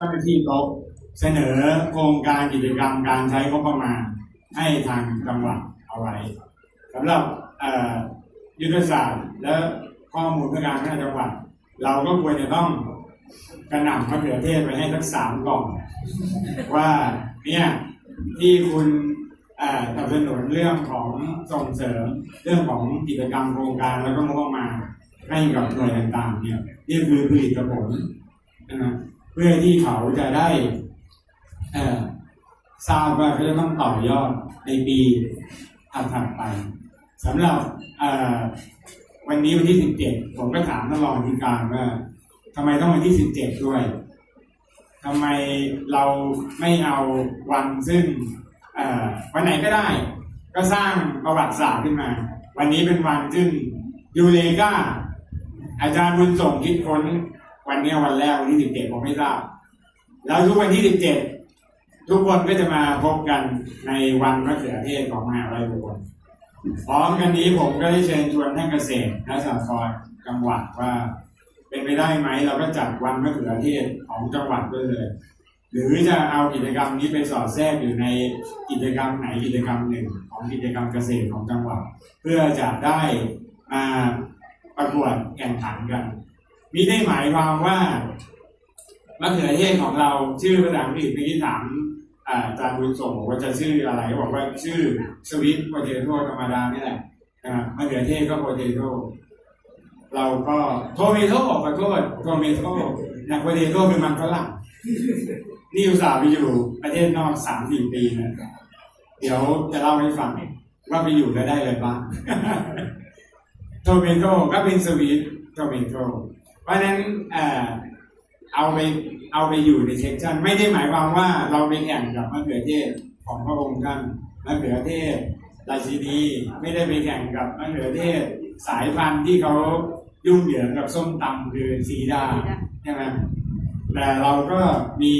เจ้าหน้าที่โต๊ะเสนอโครงการกิจกรรมการใช้งบประมาณให้ทางจังหวัดเอาไว้สำหรับอ่อยุทธศาสตร์และข้อมูลเพื่อการพัฒนาจังหวัด เราก็ควรจะต้องกระหน่ำมะเขือเทศไปให้ทั้งสามกล่องว่าเนี่ยที่คุณอ่อสนับสนุนเรื่องของส่งเสริมเรื่องของกิจกรรมโครงการแล้วก็งบประมาณให้กับหน่วยต่างๆเนี่ยนี่คือผลิตผลนะฮะ เพื่อที่เขาจะได้ทราบว่าเขาจะต้องต่อยอดในปีถัดไปสำหรับวันนี้วันที่17ผมก็ถามท่านรองอธิการว่าทำไมต้องวันที่17ด้วยทำไมเราไม่เอาวันซึ่งวันไหนก็ได้ ก็สร้างประวัติศาสตร์ขึ้นมา วันนี้เป็นวันซึ่งยูเลกาอาจารย์บุญส่งคิดค้น วันนี้วันแรกวันที่สิบเจ็ดผมไม่ทราบแล้วทุกวันที่สิบเจ็ดทุกคนก็จะมาพบกันในวันมะเขือเทศของมหาลัยบุรีพร้อมกันนี้ผมก็ได้เชิญชวนท่านเกษตรและสหกรณ์จังหวัดว่า เป็นไปได้ไหมเราก็จัดวันมะเขือเทศของจังหวัดด้วยเลย หรือจะเอากิจกรรมนี้ไปสอดแทรกอยู่ในกิจกรรมไหนกิจกรรมหนึ่ง ของกิจกรรมเกษตรของจังหวัด เพื่อจะได้มาประกวดแข่งขันกัน มิได้หมายความว่ามะเขือเทศของเราชื่อภาษาอังกฤษเมื่อกี้ถามอาจารย์บุญส่งบอกว่าจะชื่ออะไรบอกว่าชื่อสวิตโพเทโต้ธรรมดานี่แหละนะครับมะเขือเทศก็โพเทโต้เราก็โทเมโต้ขอโทษโทเมโต้นะโพเทโต้คือมันฝรั่งนี่อุตส่าห์ไปอยู่ประเทศนอกสามสี่ปีนะเดี๋ยวจะเล่าให้ฟังว่าไปอยู่แล้วได้อะไรบ้างโทเมโต้ก็เป็นสวีทโทเมโต้ ราะฉะนั้นเออเอาไปเอาไปอยู่ในเซกชันไม่ได้หมายความว่าเราไปแข่งกับมะเขือเทศของพระองค์ท่านมะเขือเทศราชินีไม่ได้ไปแข่งกับมะเขือเทศสายพันธุ์ที่เขายุ่งเหยิงกับส้มตำคือซีดาใช่ไหมแต่เราก็มี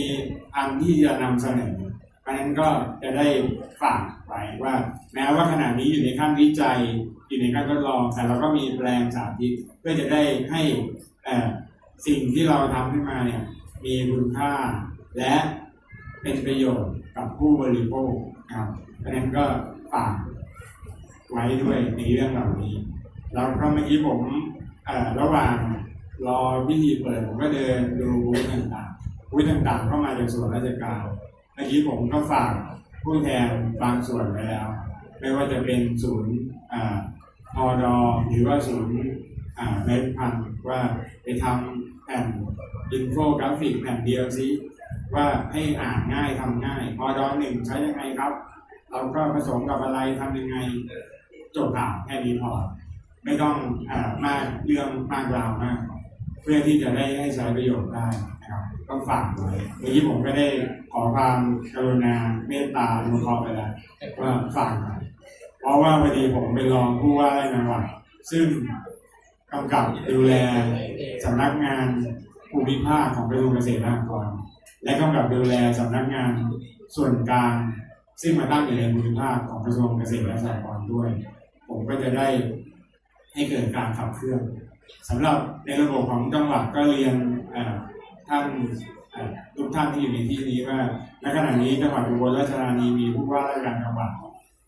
อันที่จะนำเสนอเพราะนั้นก็จะได้ฝากไว้ว่า แม้ว่าขณะนี้อยู่ในขั้นวิจัยอยู่ในขั้นทดลองแต่เราก็มีแปลงสาธิตเพื่อจะได้ให้ สิ่งที่เราทำขึ้นมาเนี่ยมีคุณค่า และเป็นประโยชน์กับผู้บริโภคครับเพราะนั้นก็ฝากไว้ด้วยในเรื่องเหล่านี้ แล้วก็เมื่อกี้ผมระหว่างรอพิธีเปิดผมก็เดินดูบูธต่างๆบูธต่างๆก็มาจากส่วนราชการเมื่อกี้ผมก็ฝากผู้แทนบางส่วนไว้แล้ว ไม่ว่าจะเป็นศูนย์พอดอหรือว่าศูนย์อ่าเมพันธ์ ว่าไปทำแผ่นอินโฟกราฟิกแผ่นเดียวซิว่าให้อ่านง่ายทำง่ายพอดอหนึ่งใช้ยังไงครับ เราก็ผสมกับอะไรทำยังไงจบข่าวแค่นี้พอไม่ต้องเออมากเรื่องมากราวมาก เพื่อที่จะได้ให้ใช้ประโยชน์ได้นะครับต้องฝากไว้เมื่อกี้ผมก็ได้ขอความกรุณาเมตตาอนุเคราะห์ไปแล้วว่าฝากหน่อยเพราะว่าพอดีผมเป็นรองผู้ว่าราชการจังหวัดซึ่ง กำกับดูแลสำนักงานภูมิภาคของกระทรวงเกษตรและสหกรณ์และกำกับดูแลสำนักงานส่วนกลางซึ่งมาตั้งอยู่ในภูมิภาคของกระทรวงเกษตรและสหกรณ์ด้วย ผมก็จะได้ให้เกิดการขับเคลื่อนสำหรับในระบบของจังหวัดก็เรียนท่านทุกท่านที่อยู่ในที่นี้ว่าณขณะนี้จังหวัดอุบลราชธานีมีผู้ว่าราชการจังหวัด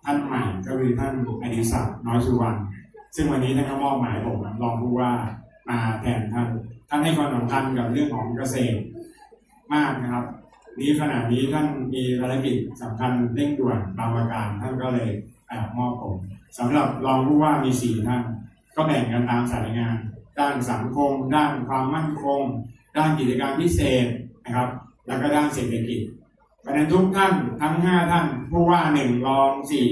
ท่านใหม่ก็คือท่านอดิศักดิ์น้อยสุวรรณ ซึ่งวันนี้ท่านก็มอบหมายผมรองผู้ว่ามาแทนท่านท่านให้ความสำคัญกับเรื่องของเกษตรมากนะครับ นี้ขณะนี้ท่านมีภารกิจสำคัญเร่งด่วนบางประการท่านก็เลยเอ่อมอบผมสำหรับรองผู้ว่ามีสี่ท่านก็แบ่งกันตามสายงาน ด้านสังคม ด้านความมั่นคง ด้านกิจการพิเศษนะครับ แล้วก็ด้านเศรษฐกิจเพราะฉะนั้นทุกท่านทั้งห้าท่านผู้ว่าหนึ่งรองสี่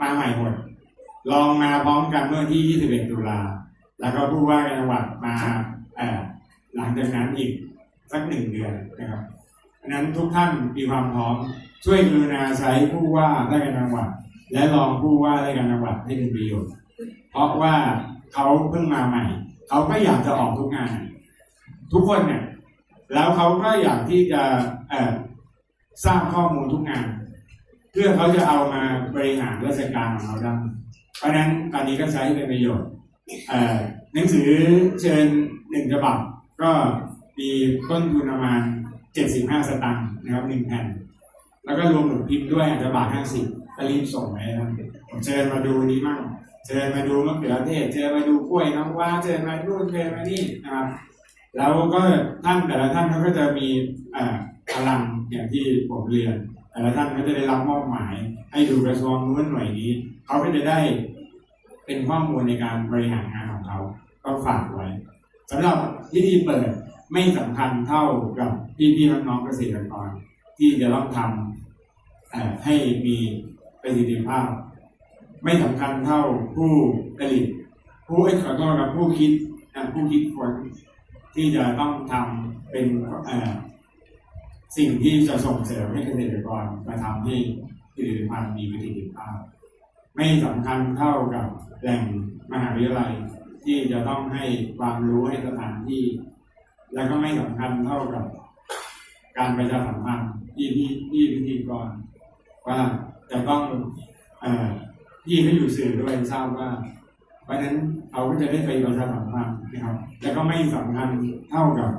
มาใหม่หมด รองมาพร้อมกันเมื่อที่ 21 ตุลา แล้วก็ผู้ว่าการจังหวัดมาหลังจากนั้นอีกสักหนึ่งเดือนนะครับนั้นทุกท่านมีความพร้อมช่วยกรุณาใช้ผู้ว่าราชการจังหวัด และรองผู้ว่าราชการจังหวัดให้เป็นประโยชน์เพราะว่าเขาเพิ่งมาใหม่ เขาก็อยากจะออกทุกงาน ทุกคนเนี่ยแล้วเขาก็อยากที่จะสร้างข้อมูลทุกงาน เพื่อเขาจะเอามาบริหารราชการของเราได้ เพราะนั้นตอนนี้ก็ใช้ให้เป็นประโยชน์เอ่อหนังสือเชิญหนึ่งฉบับก็มีต้นทุนประมาณ 75 สตางค์นะครับหนึ่งแผ่น แล้วก็รวมหนุนพิมพ์ด้วยอาจจะบาท50ก็รีบส่งไปนะครับผมเชิญมาดูนี้มั่งเชิญมาดูมะเขือเทศเชิญมาดูกล้วยน้ำว้าเชิญมาดูนเชิญมานี่นะครับแล้วก็ท่านแต่ละท่านเขาก็จะมีเอ่อพลังอย่างที่ผมเรียนแต่ละท่านก็จะได้รับมอบหมาย ให้ดูกระทรวงนู้นหน่วยนี้เขาก็จะได้ เป็นข้อมูลในการบริหารงานของเขาก็ฝากไว้สำหรับพิธีเปิดไม่สำคัญเท่ากับพี่ๆน้องๆเกษตรกร ที่จะต้องทำให้มีประสิทธิภาพ ไม่สำคัญเท่าผู้ผลิต ผู้เอ้ขอโทษกับผู้คิดอะผู้คิดคนที่จะต้องทำเป็นสิ่งที่จะส่งเสริมให้เกษตรกรมาทำให้ผลิตภัณฑ์มีประสิทธิภาพ ไม่สำคัญเท่ากับแหล่งมหาวิทยาลัยที่จะต้องให้ความรู้ให้สถานที่ แล้วก็ไม่สำคัญเท่ากับ การประชาสัมพันธ์ที่ที่ที่พิธีกรว่าจะต้องเอ่อพี่เขาอยู่สื่อด้วยทราบว่า เพราะฉะนั้นเขาก็จะได้ไปประชาสัมพันธ์นะครับ แล้วก็ไม่สำคัญเท่ากับ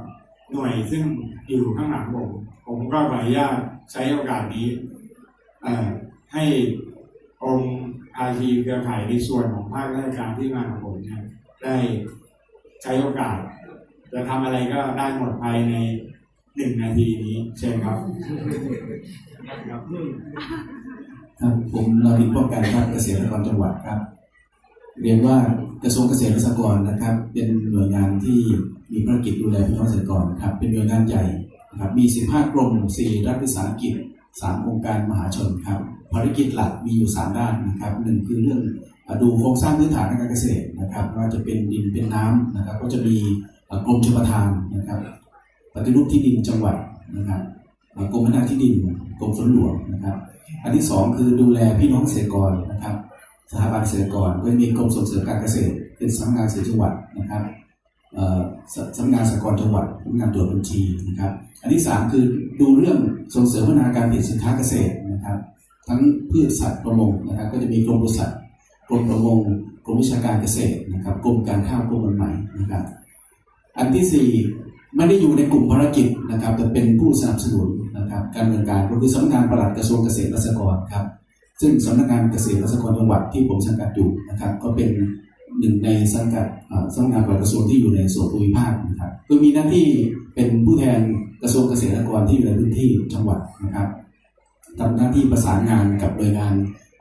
หน่วยซึ่งอยู่ข้างหลังผมผมก็ขออนุญาตใช้โอกาสนี้อ่อให้ องค์อาชีเครือข่ายในส่วนของภาคราชการที่มากับผมเนี่ยได้ใช้โอกาส จะทำอะไรก็ได้หมดภายในหนึ่งนาทีนี้เชิญครับครับผมเราดินป้องกันภาคเกษตรกรจังหวัดครับ เรียนว่ากระทรวงเกษตรและสหกรณ์นะครับ เป็นหน่วยงานที่มีภารกิจดูแลพี่น้องเกษตรกรครับ เป็นหน่วยงานใหญ่นะครับมี 15 กรม 4 รัฐวิสาหกิจ 3 องค์การมหาชนครับ ภารกิจหลักมีอยู่ 3 ด้านนะครับหนึ่งคือเรื่องดูโครงสร้างพื้นฐานทางการเกษตรนะครับว่าจะเป็นดินเป็นน้ำนะครับ ก็จะมีกรมชลประทานนะครับปฏิรูปที่ดินจังหวัดนะครับกรมพัฒนาที่ดินกรมฝนหลวงนะครับ อันที่สองคือดูแลพี่น้องเกษตรกรนะครับ สถาบันเกษตรกรก็มีกรมส่งเสริมการเกษตรเป็นสำนักงานเกษตรจังหวัดนะครับสำนักงานสหกรณ์จังหวัดสำนักงานตรวจบัญชีนะครับ อันที่สามคือดูเรื่องส่งเสริมพัฒนาการผลิตสินค้าเกษตรนะครับ ทั้งพืชสัตว์ประมงนะครับก็จะมีกรมปศุสัตว์กรมประมงกรมวิชาการเกษตรนะครับกรมการข้าวกรมใหม่นะครับอันที่สี่ไม่ได้อยู่ในกลุ่มภารกิจนะครับแต่เป็นผู้สนับสนุนนะครับการดำเนินการก็คือสำนักงานปลัดกระทรวงเกษตรและสหกรณ์ครับซึ่งสำนักงานเกษตรและสหกรณ์จังหวัดที่ผมสังกัดอยู่นะครับก็เป็นหนึ่งในสังกัดสำนักงานปลัดกระทรวงที่อยู่ในส่วนภูมิภาคนะครับโดยมีหน้าที่เป็นผู้แทนกระทรวงเกษตรและสหกรณ์ที่อยู่ในพื้นที่จังหวัดนะครับ ทำหน้าที่ประสานงานกับหน่วยงาน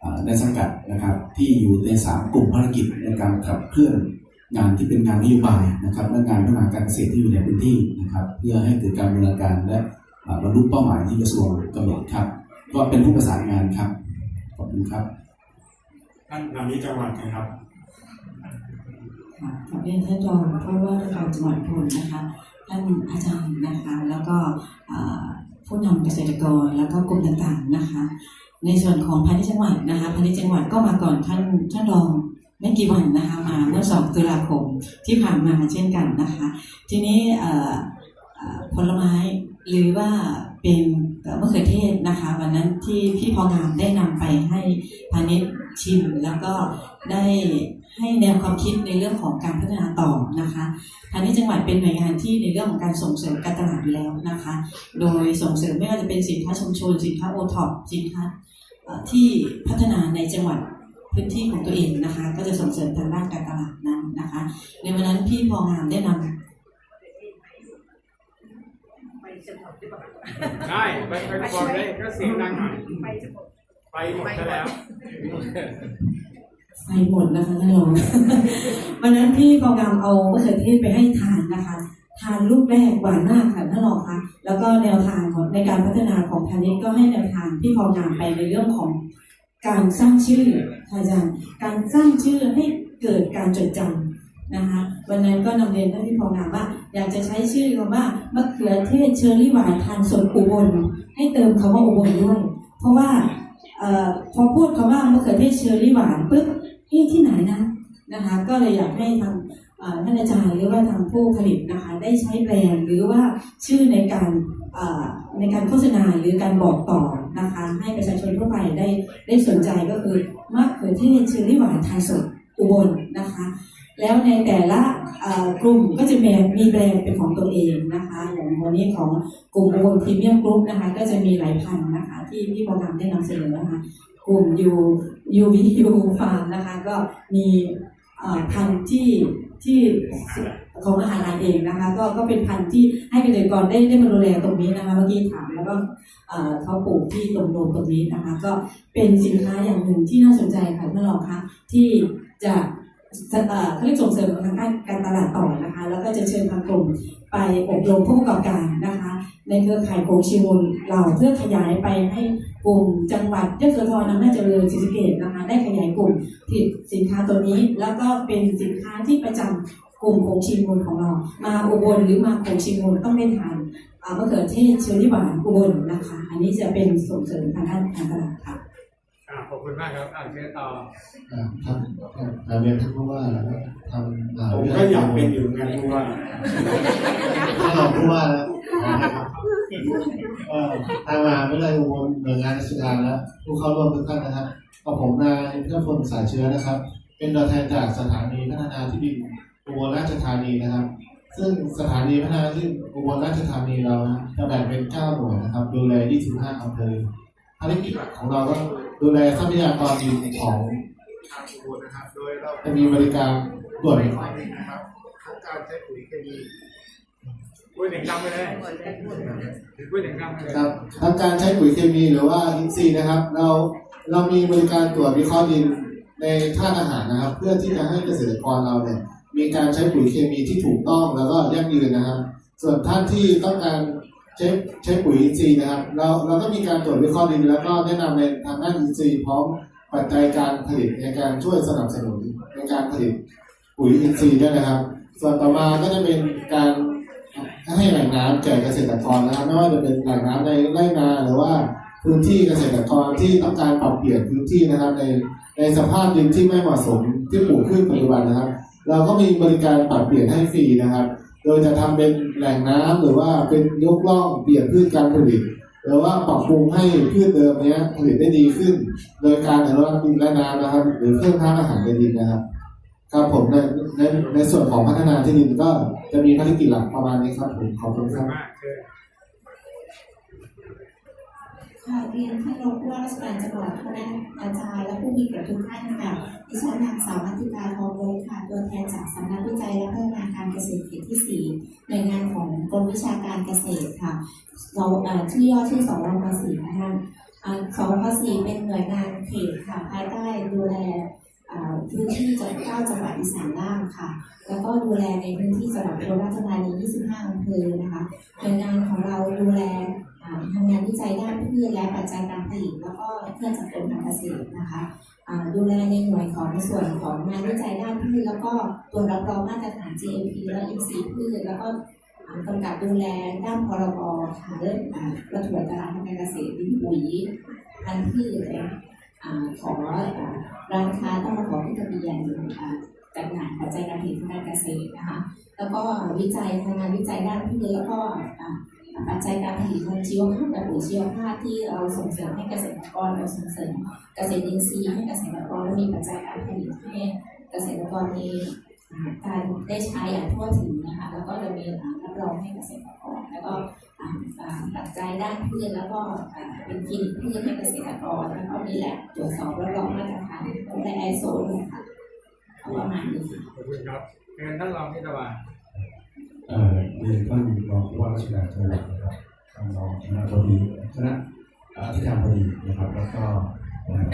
อ่าในสังกัดนะครับ ที่อยู่ในสามกลุ่มภารกิจในการขับเคลื่อนงานที่เป็นงานนโยบายนะครับและงานพัฒนาการเกษตรที่อยู่ในพื้นที่นะครับ เพื่อให้เกิดการดำเนินการและอ่าบรรลุเป้าหมายที่กระทรวงกำหนดครับ ก็เป็นผู้ประสานงานครับขอบคุณครับท่านนายกจังหวัดนะครับค่ะขอเรียนท่านรองผู้ว่าราชการจังหวัดพลนะคะท่านอาจารย์นะคะแล้วก็เอ่อ ผู้นำเกษตรกรแล้วก็กลุ่มต่างๆนะคะ ในส่วนของพาณิชย์จังหวัดนะคะพาณิชย์จังหวัดก็มาก่อนท่านท่านรองไม่กี่วันนะคะมาเมื่อสองตุลาคมที่ผ่านมาเช่นกันนะคะ ทีนี้ผลไม้หรือว่าเป็นเอ่อมะเขือเทศนะคะ วันนั้นที่พี่พองามได้นำไปให้พาณิชย์ชิมแล้วก็ได้ ให้แนวความคิดในเรื่องของการพัฒนาต่อนะคะพาณิชย์จังหวัดเป็นหน่วยงานที่ในเรื่องของการส่งเสริมการตลาดอยู่แล้วนะคะ โดยส่งเสริมไม่ว่าจะเป็นสินค้าชุมชน สินค้าโอท็อปสินค้าที่พัฒนาในจังหวัดพื้นที่ของตัวเองนะคะ ก็จะส่งเสริมทางด้านการตลาดนั้นนะคะ ในวันนั้นพี่พองามได้นำไปจะหมดหรือเปล่ได้ไปไปบอกได้ก็เสียงดังหน่อยไปจะหมดไปหมดแล้ว ไฟหมดนะคะท่านรองวันนั้นพี่พองามเอามะเขือเทศไปให้ทานนะคะ ทานลูกแรกหวานมากค่ะท่านรองคะแล้วก็แนวทางของในการพัฒนาของพาณิชย์ก็ให้แนวทางพี่พองามไปในเรื่องของการสร้างชื่อค่ะอาจารย์การสร้างชื่อให้เกิดการจดจำนะคะวันนั้นก็นำเรียนท่านพี่พองามว่า อยากจะใช้ชื่อคำว่ามะเขือเทศเชอร์รี่หวานทานสดอุบลให้เติมคำว่าอุบลด้วย เพราะว่าอพอพูดคำว่ามะเขือเทศเชอร์รี่หวานปุ๊บ เอ๊ะที่ไหนนะนะคะ ก็เลยอยากให้ทางท่านอาจารย์หรือว่าทางผู้ผลิตนะคะได้ใช้แบรนด์หรือว่าชื่อในการในการโฆษณาหรือการบอกต่อนะคะให้ประชาชนทั่วไปได้ได้สนใจก็คือมะเขือเทศเชอรี่หวานไทยสดอุบลนะคะ แล้วในแต่ละกลุ่มก็จะมีมีแบรนด์เป็นของตัวเองนะคะอย่างวันนี้ของกลุ่มวงพรีเมียมกรุ๊ปนะคะก็จะมีหลายพันนะคะที่ที่โปรแกรมได้นำเสนอนะคะ กลุ่มยูยูวียูฟาร์นะคะก็มีพันธุ์ที่ที่ของอาหารเองนะคะก็ก็เป็นพันธุ์ที่ให้เกษตรกรได้ได้มาดูแลตรงนี้นะคะเมื่อกี้ถามแล้วก็เอ่อเขาปลูกที่ตรงโนนตรงนี้นะคะ ก็เป็นสินค้าอย่างหนึ่งที่น่าสนใจค่ะท่านรองคะที่จะจะเอ่อเขาเรียกส่งเสริมทางด้านการตลาดต่อนะคะ แล้วก็จะเชิญทางกลุ่มไปอบรมผู้ประกอบการนะคะ ในเครือข่ายโคชิมูลเราเพื่อขยายไปให้ กลุ่มจังหวัดยะโสธรอำนาจเจริญศรีสะเกษนะคะได้ขยายกลุ่มผลิตสินค้าตัวนี้ แล้วก็เป็นสินค้าที่ประจำกลุ่มโคงชิมูลของเรา มาอุบลหรือมาโคงชิมูลต้องได้ทานอ่ามะเขือเทศเชอรี่หวานอุบลนะคะ อันนี้จะเป็นส่งเสริมทางด้านการตลาดค่ะอ่าขอบคุณมากครับอ่าเชิญต่ออ่าครับครับกราบเรียนท่านผู้ว่าแล้วก็ทำอ่าผมก็อยากเป็นอยู่เหมือนกันเพราะว่าท่านรองผู้ว่าแล้วนะครับก็ ทางมหาวิทยาลัยอุบลหน่วยงานราชการและผู้เข้าร่วมทุกท่านนะครับก็ผมนายเพื่อพลสายเชื้อนะครับ เป็นตัวแทนจากสถานีพัฒนาที่ดินอุบลราชธานีนะครับ ซึ่งสถานีพัฒนาที่ดินอุบลราชธานีเราจะแบ่งเป็น 9 หน่วยนะครับ ดูแล 25อำเภอภารกิจหลักของเราก็ดูแลทรัพยากรดินของทางอุบลนะครับ โดยเราจะมีบริการตรวจนะครับทั้งการใช้ปุ๋ยเคมี พูดถึงคำไปเลยพูดถึงคำไปเลยครับทั้งการใช้ปุ๋ยเคมีหรือว่าอินทรีย์นะครับ เราเรามีบริการตรวจวิเคราะห์ดินในท่าตุอาหารนะครับ เพื่อที่จะให้เกษตรกรเราเนี่ยมีการใช้ปุ๋ยเคมีที่ถูกต้องแล้วก็ยั่งยืนนะครับ ส่วนท่านที่ต้องการใช้ใช้ปุ๋ยอินทรีย์นะครับ เราเราก็มีการตรวจวิเคราะห์ดิน แล้วก็แนะนำในทางด้านอินทรีย์พร้อมปัจจัยการผลิตในการช่วยสนับสนุนในการผลิตปุ๋ยอินทรีย์ด้วยนะครับ ส่วนต่อมาก็จะเป็นการ ให้แหล่งน้ำแก่เกษตรกรนะครับไม่ว่าจะเป็นแหล่งน้ำในไร่นาหรือว่าพื้นที่เกษตรกรที่ต้องการปรับเปลี่ยนพื้นที่นะครับ ในในสภาพดินที่ไม่เหมาะสมที่ปลูกพืชปัจจุบันนะครับ เราก็มีบริการปรับเปลี่ยนให้ฟรีนะครับ โดยจะทำเป็นแหล่งน้ำหรือว่าเป็นยกล่องเปลี่ยนพืชการผลิตหรือว่าปรับปรุงให้พืชเดิมเนี้ยผลิตได้ดีขึ้น โดยการอนุรักษ์ดินและน้ำนะครับ หรือเพิ่มธาตุอาหารในดินนะครับ ครับผมในในในส่วนของพัฒนาที่ดินก็จะมีภารกิจหลักประมาณนี้ครับผมขอบคุณขอบครับค่ะเรียนท่านรองผู้ว่าราชการจังหวัดคณะอาจารย์และผู้มีเกียรติทุกท่านค่ะดิฉันนางสาวมัติกาทองโรค่ะ ตัวแทนจากสำนักวิจัยและพัฒนาการเกษตรเขตที่ 4 หน่วยงานของกรมวิชาการเกษตรค่ะ เราเอ่อชื่อย่อชื่อสวพสี่นะคะอ่าสวพสี่เป็นหน่วยงานเขตค่ะภายใต้ดูแล พื้นที่จังหวัดเก้าจังหวัดอีสานล่างค่ะ แล้วก็ดูแลในพื้นที่จังหวัดอุบลราชธานี 25 อำเภอนะคะหน่วยงานของเราดูแลทำงานวิจัยด้านพืชและปัจจัยการผลิตแล้วก็เครื่องจักรกลทางเกษตรนะคะดูแลในหน่วยของส่วนของงานวิจัยด้านพืชแล้วก็ตรวรับรองมาตรฐาน GMP และอินทรีย์พืชแล้วก็กำกับดูแลด้านพรบค่ะเรื่องอ่าประถวตลาดทางการเกษตรดินปุ๋ยพันธุ์พืชอะไร ขอร้านค้าต้องมาขอขึ้นทะเบียนอ่าจำหน่ายปัจจัยการผลิตทางการเกษตรนะคะ แล้วก็วิจัยทำงานวิจัยด้านพืชแล้วก็ปัจจัยการผลิตทางชีวภาพและปุ๋ยชีวภาพที่เราส่งเสริมให้เกษตรกรเราส่งเสริมเกษตรอินทรีย์ให้เกษตรกรและมีปัจจัยการผลิตให้เกษตรกรมีการได้ใช้อย่างทั่วถึงนะคะ แล้วก็จะมีรับรองให้เกษตรกรแล้วก็ ปัจจัยด้านพืชแล้วก็เป็นกินพืชให้เกษตรกรแล้วก็มีแหลบตรวจสอบรับรองมาตรฐานและไอโซด้วยค่ะประมาณนี้ค่ะขอบคุณครับเชิญท่านรองที่ตะวันเอ่อเรียนท่านรองผู้ว่าราชการจังหวัดนะครับท่านรองคณะบดีคณะอธิการบดีนะครับ แล้วก็เอ่อ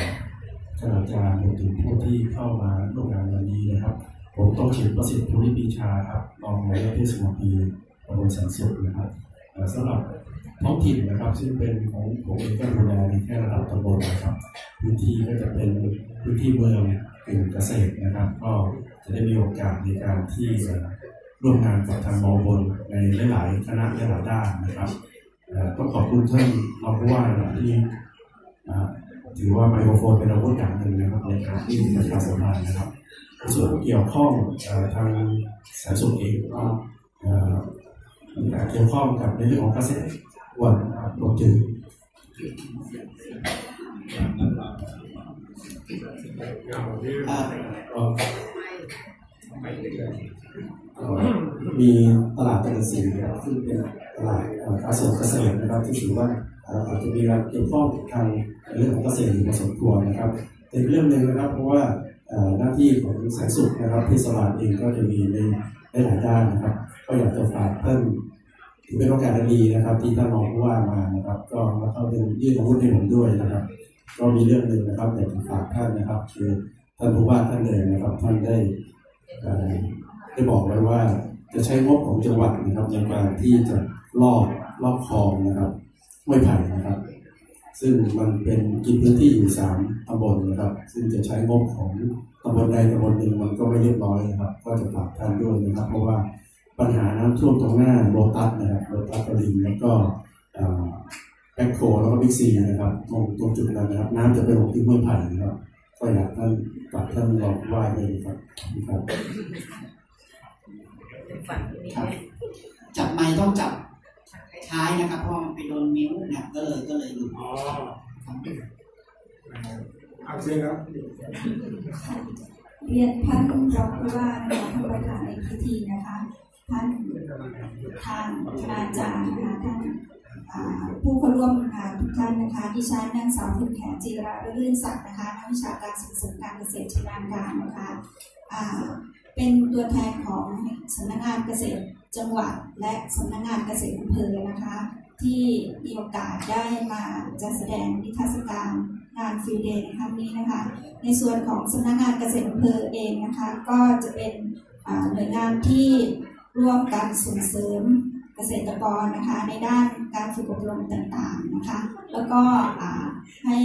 คณาจารย์รวมถึงผู้ที่เข้ามาร่วมงานวันนี้นะครับ ผมต้องเฉีดประสิทธิ์ภูริปีชาครับรองนายกเทศมนตรีตำบลสันสุขนะครับ สำหรับท้องถิ่นนะครับ ซึ่งเป็นของผมเองก็ดูแลในแค่ระดับตำบลนะครับ พื้นที่ก็จะเป็นพื้นที่เมืองกึ่งเกษตรนะครับ ก็จะได้มีโอกาสในการที่จะร่วมงานกับทางมอบนในหลายๆคณะหลายๆด้านนะครับต้องขอบคุณท่านรองผู้ว่าที่ถือว่าไมโครโฟนเป็นอาวุธอย่างหนึ่งนะครับในการที่ประชาสัมพันธ์นะครับ ส่วนเกี่ยวข้องทางสาธารณสุขเองก็ เอ่อมีการเกี่ยวข้องกับในเรื่องของเกษตรวันนะครับรวมถึงเอาที่อ่าเอ่อมีตลาดตะกันสีนะครับซึ่งเป็นตลาดเอ่ออาสมเกษตรนะครับที่ถือว่าเอ่ออาจจะมีการเกี่ยวข้องทางเรื่องของเกษตรอยู่พอสมควรนะครับเป็นเรื่องหนึ่งนะครับเพราะว่าเอ่อหน้าที่ของแสนสุขนะครับเทศบาลเองก็จะมีในหลายๆด้านนะครับ ก็อยากจะฝากท่าน ถือเป็นโอกาสดีนะครับ ที่ท่านรองผู้ว่ามานะครับ ก็แล้วก็เป็นยื่นอาวุธให้ผมด้วยนะครับ ก็มีเรื่องหนึ่งนะครับอยากจะฝากท่านนะครับ คือท่านผู้ว่าท่านเองนะครับ ท่านได้ได้บอกไว้ว่าจะใช้งบของจังหวัดนะครับในการที่จะลอกลอกคลองนะครับห้วยไผ่นะครับ ซึ่งมันเป็นกินพื้นที่อยู่สามตำบลนะครับ ซึ่งจะใช้งบของตำบลใดตำบลหนึ่งมันก็ไม่เรียบร้อยนะครับ ก็จะฝากท่านด้วยนะครับ เพราะว่า ปัญหาน้ำท่วมตรงหน้าโลตัสนะครับโลตัสกระดิ่งแล้วก็เอ่อแบ็คโคแล้วก็บิ๊กซีนะครับตรงตรงจุดนั้นนะครับ น้ำจะไปลงที่ห้วยไผ่นะครับก็อยากท่านกับท่านรองผู้ว่าเลยนะครับครับฝั่งนี้ครับจับไม้ต้องจับท้ายนะครับเพราะมันไปโดนมิ้วเนี่ยก็เลยก็เลยหลุดอ๋อครับเอาเชิญครับเรียนท่านรองผู้ว่านะคะท่านประธานในพิธีนะคะ ท่านทางคณาจารย์นะคะท่านผู้เข้าร่วมงานทุกท่านนะคะดิฉันนางสาวคุณแขนจีราเรื่นศักดิ์นะคะนักวิชาการส่งเสริมการเกษตรชำนาญการนะคะเป็นตัวแทนของสำนักงานเกษตรจังหวัดและสำนักงานเกษตรอำเภอนะคะ ที่มีโอกาสได้มาจัดแสดงนิทรรศการงานฟิลเดย์ในครั้งนี้นะคะ ในส่วนของสำนักงานเกษตรอำเภอเองนะคะ ก็จะเป็นหน่วยงานที่ ร่วมกันส่งเสริมเกษตรกรนะคะในด้านการฝึกอบรมต่างๆนะคะแล้วก็ให้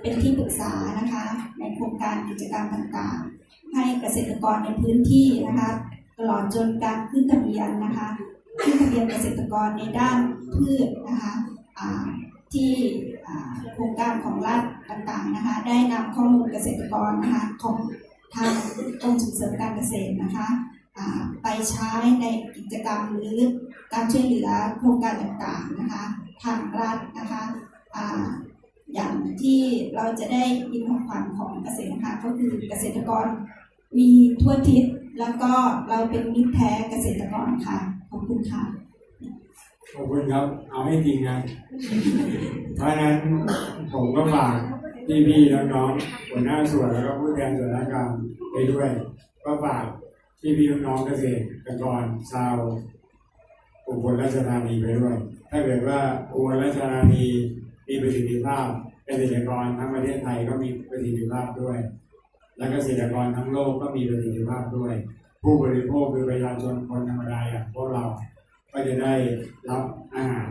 เป็นที่ปรึกษานะคะในโครงการกิจกรรมต่างๆ ให้เกษตรกรในพื้นที่นะคะตลอดจนการขึ้นทะเบียนนะคะขึ้นทะเบียนเกษตรกรในด้านพืชนะคะที่โครงการของรัฐต่างๆนะคะได้นำข้อมูลเกษตรกรนะคะของทางกรมส่งเสริมการเกษตรนะคะ ไปใช้ในกิจกรรมหรือการช่วยเหลือโครงการต่างๆนะคะทางรัฐนะคะอ่าอย่างที่เราจะได้ยินคำขวัญของเกษตรนะคะก็คือเกษตรกรมีทั่วทิศแล้วก็เราเป็นมิตรแท้เกษตรกรค่ะ ขอบคุณค่ะ ขอบคุณครับ เอาให้จริงนะเพราะฉะนั้นผมก็ฝากพี่ๆน้องๆหัวหน้าส่วนแล้วก็ผู้แทนส่วนราชการไปด้วย ก็ฝาก พี่ๆน้องเกษตรกรชาวอุบลราชธานีไปด้วย ถ้าเกิดว่าอุบลราชธานีมีประสิทธิภาพเกษตรกรทั้งประเทศไทยก็มีประสิทธิภาพด้วย และเกษตรกรทั้งโลกก็มีประสิทธิภาพด้วย ผู้บริโภคคือประชาชนคนธรรมดาอย่างพวกเรา ก็จะได้รับอาหาร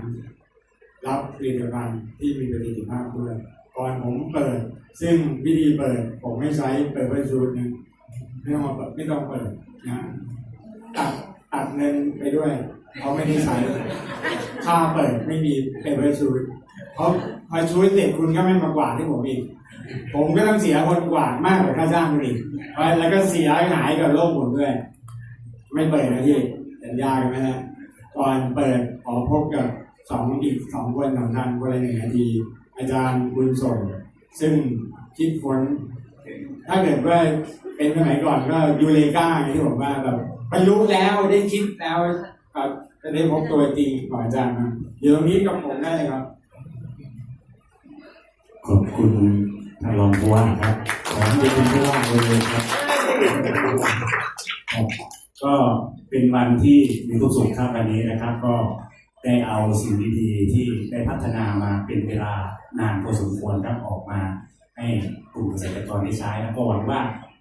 รับผลิตภัณฑ์ที่มีประสิทธิภาพด้วย ก่อนผมเปิด ซึ่งวิธีเปิดผมไม่ใช้เปิดไว้สูตรหนึ่ง ไม่ต้องเปิดไม่ต้องเปิดนะตัดตัดเงินไปด้วยเขาไม่ได้ใช้ค่าเปิดไม่มีเป็นไว้สูตรเพราะพอชูดเสร็จคุณก็ไม่มากวาดให้ผมอีกผมก็ต้องเสียคนกวาดมากกว่าค่าจ้างคุณอีกแล้วก็เสียหายกับโลกผมด้วย ไม่เปิดนะพี่สัญญากันไหมฮะก่อนเปิดขอพบกับสองอีกสองคนสำคัญคนละหนึ่งนาที อาจารย์บุญส่ง ซึ่งคิดค้น ถ้าเกิดว่าเป็นสมัยก่อนก็ยูเลกาอย่างที่ผมว่าแบบบรรลุแล้วได้คิดแล้วก็จะได้พบตัวจริงของอาจารย์นะอยู่ตรงนี้กับผมได้เลยครับ ขอบคุณท่านรองผู้ว่าครับขอให้เป็นผู้ว่าเลยครับครับก็เป็นวันที่มีทุกสุขครับวันนี้นะครับ ก็ได้เอาสิ่งดีๆที่ได้พัฒนามาเป็นเวลานานพอสมควรครับออกมา ให้กลุ่มเกษตรกรได้ใช้แล้วก็หวังว่า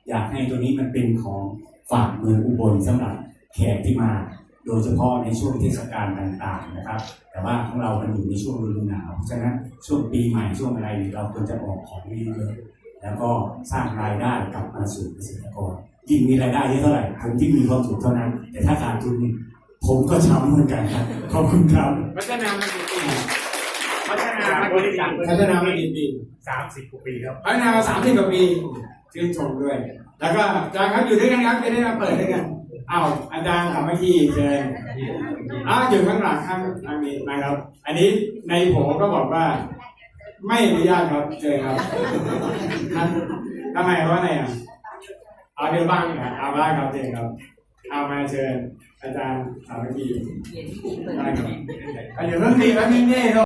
อยากให้ตัวนี้มันเป็นของฝากเมืองอุบลสำหรับแขกที่มา โดยเฉพาะในช่วงเทศกาลต่างๆนะครับ แต่ว่าของเรามันอยู่ในช่วงฤดูหนาวเพราะฉะนั้นช่วงปีใหม่ช่วงอะไรเราควรจะออกของนี่เยอะแล้วก็สร้างรายได้กลับมาสู่เกษตรกรยิ่งมีรายได้เยอะเท่าไหร่ผมยิ่มีความสุขเท่านั้น แต่ถ้าขาดทุนผมก็ช้ำเหมือนกันครับขอบคุณครับพัฒนามากี่ พัฒนามากี่ปีพัฒนามากี่ปีสามสิบกว่าปีครับพัฒนามาสามสิบกว่าปีชื่นชมด้วย แล้วก็อาจารย์ครับอยู่ด้วยกันครับจะได้มาเปิดด้วยกันอ้าวอาจารย์สามัคคีเชิญอ้าวอยู่ข้างหลังข้างทางนี้นะครับ อันนี้ในโผก็บอกว่า ไม่อนุญาตครับเชิญครับนั่นทำไมเพราะอะไรอะเอาเดี๋ยวบ้างครับเอาบ้างครับเชิญครับเอามาเชิญอาจารย์สามัคคีเขียนที่เปิดได้ครับอะเดี๋ยวเพิ่งตีแป๊บนึงนี่